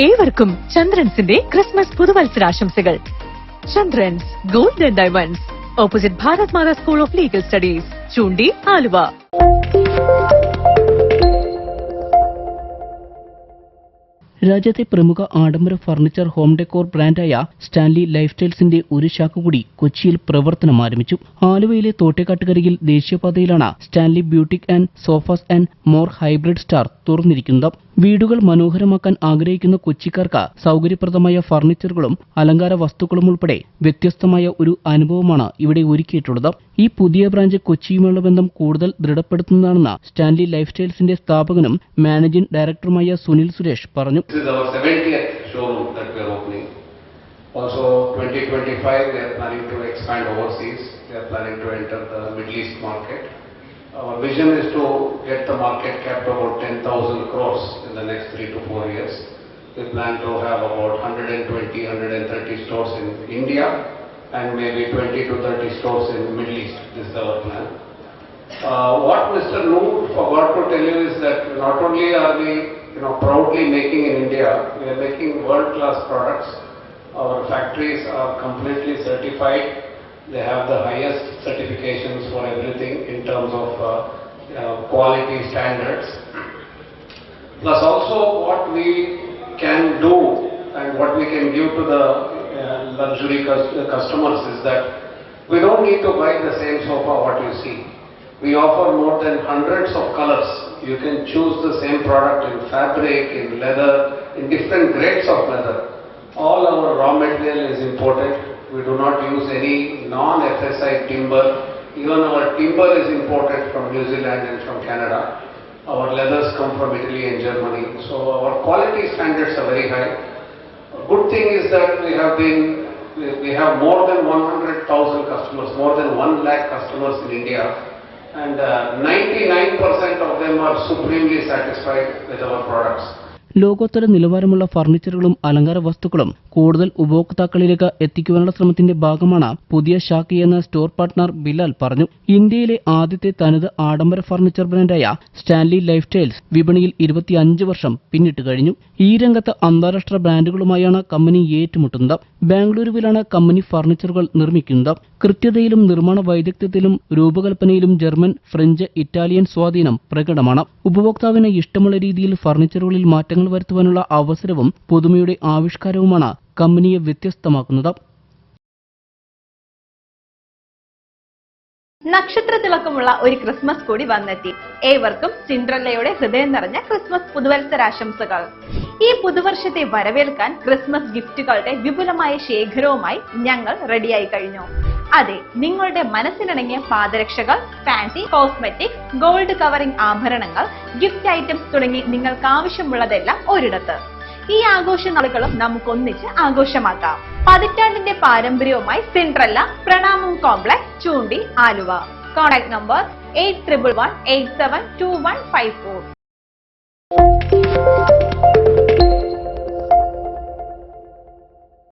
ഏവർക്കും ചന്ദ്രൻസിന്റെ Christmas പുതുവത്സരാശംസകൾ. Chandrans golden diamonds. Opposite Bharat Mata school of legal studies Choondi Aluva. രാജ്യത്തെ പ്രമുഖ ആഡംബര ഫർണിച്ചർ ഹോം ഡെക്കോർ ബ്രാൻഡായ സ്റ്റാൻലി ലൈഫ് സ്റ്റൈൽസിന്റെ ഒരു ശാഖ കൂടി കൊച്ചിയിൽ പ്രവർത്തനം ആരംഭിച്ചു. ആലുവയിലെ തോട്ടേക്കാട്ടുകരയിൽ ദേശീയപാതയിലാണ് Stanley boutique and sofas and more hybrid star തുറന്നിരിക്കുന്നത്. വീടുകൾ മനോഹരമാക്കാൻ ആഗ്രഹിക്കുന്ന കൊച്ചിക്കാർക്ക് സൗകര്യപ്രദമായ ഫർണിച്ചറുകളും അലങ്കാര വസ്തുക്കളും ഉൾപ്പെടെ വ്യത്യസ്തമായ ഒരു അനുഭവമാണ് ഇവിടെ ഒരുക്കിയിട്ടുള്ളത്. ഈ പുതിയ ബ്രാഞ്ച് കൊച്ചിയുമുള്ള ബന്ധം കൂടുതൽ ദൃഢപ്പെടുത്തുന്നതാണെന്ന് സ്റ്റാൻലി ലൈഫ് സ്റ്റൈൽസിന്റെ സ്ഥാപകനും മാനേജിംഗ് ഡയറക്ടറുമായ സുനിൽ സുരേഷ് പറഞ്ഞു This is our 70th showroom that we are opening. Also, 2025, we are planning to expand overseas. We are planning to enter the Middle East market. Our vision is to get the market cap to about 10,000 crores in the next three to four years. We plan to have about 120, 130 stores in India and maybe 20 to 30 stores in the Middle East. This is our plan. Uh, What Mr. Noor forgot to tell you is that not only are we, you know, proudly making in India, we are making world-class products. Our factories are completely certified. They have the highest certifications for everything in terms of uh, uh, quality standards. Plus also what we can do and what we can give to the uh, luxury customers is that we don't need to buy the same sofa what you see. We offer more than hundreds of colors. You can choose the same product in fabric, in leather, in different grades of leather. All our raw material is imported. We do not use any non-FSI timber. Even our timber is imported from New Zealand and from Canada. Our leathers come from Italy and Germany. So our quality standards are very high. Good thing is that we have been, we- have more than 100,000 customers, more than 1 lakh customers in India. And uh, 99% of them are supremely satisfied with our products. ലോകോത്തര നിലവാരമുള്ള ഫർണിച്ചറുകളും അലങ്കാര വസ്തുക്കളും കൂടുതൽ ഉപഭോക്താക്കളിലേക്ക് എത്തിക്കുവാനുള്ള ശ്രമത്തിന്റെ ഭാഗമാണ് പുതിയ ഷാക്കി എന്ന store partner Bilal പറഞ്ഞു. ഇന്ത്യയിലെ ആദ്യത്തെ തനത് ആഡംബര ഫർണിച്ചർ ബ്രാൻഡായ സ്റ്റാൻലി ലൈഫ് സ്റ്റൈൽസ് വിപണിയിൽ ഇരുപത്തിയഞ്ച് വർഷം പിന്നിട്ട് കഴിഞ്ഞു. ഈ രംഗത്ത് അന്താരാഷ്ട്ര ബ്രാൻഡുകളുമായാണ് കമ്പനി ഏറ്റുമുട്ടുന്നത്. ബാംഗ്ലൂരുവിലാണ് കമ്പനി ഫർണിച്ചറുകൾ നിർമ്മിക്കുന്നത്. കൃത്യതയിലും നിർമ്മാണ വൈദഗ്ധ്യത്തിലും രൂപകൽപ്പനയിലും ജർമ്മൻ ഫ്രഞ്ച് ഇറ്റാലിയൻ സ്വാധീനം പ്രകടമാണ്. ഉപഭോക്താവിന് ഇഷ്ടമുള്ള രീതിയിൽ ഫർണിച്ചറുകളിൽ മാറ്റങ്ങൾ വരുത്തുവാനുള്ള അവസരവും പുതുമയുടെ ആവിഷ്കാരവുമാണ് കമ്പനിയെ വ്യത്യസ്തമാക്കുന്നത്. നക്ഷത്ര തിളക്കമുള്ള ഒരു ക്രിസ്മസ് കൂടി വന്നെത്തി. ഏവർക്കും സിൻഡ്രല്ലയുടെ ഹൃദയം നിറഞ്ഞ ക്രിസ്മസ് പുതുവത്സരാശംസകൾ. ഈ പുതുവർഷത്തെ വരവേൽക്കാൻ ക്രിസ്മസ് ഗിഫ്റ്റുകളുടെ വിപുലമായ ശേഖരവുമായി ഞങ്ങൾ റെഡിയായി കഴിഞ്ഞു. അതെ നിങ്ങളുടെ മനസ്സിനിണങ്ങിയ പാദരക്ഷകൾ ഫാൻസി കോസ്മെറ്റിക് ഗോൾഡ് കവറിംഗ് ആഭരണങ്ങൾ ഗിഫ്റ്റ് ഐറ്റംസ് തുടങ്ങി നിങ്ങൾക്ക് ആവശ്യമുള്ളതെല്ലാം ഒരിടത്ത്. ഈ ആഘോഷ നാളുകളും നമുക്കൊന്നിച്ച് ആഘോഷമാക്കാം. പതിറ്റാണ്ടിന്റെ പാരമ്പര്യവുമായി സിൻട്രല്ല Pranamam complex Choondi Aluva. Contact number eight triple one eight seven two one five four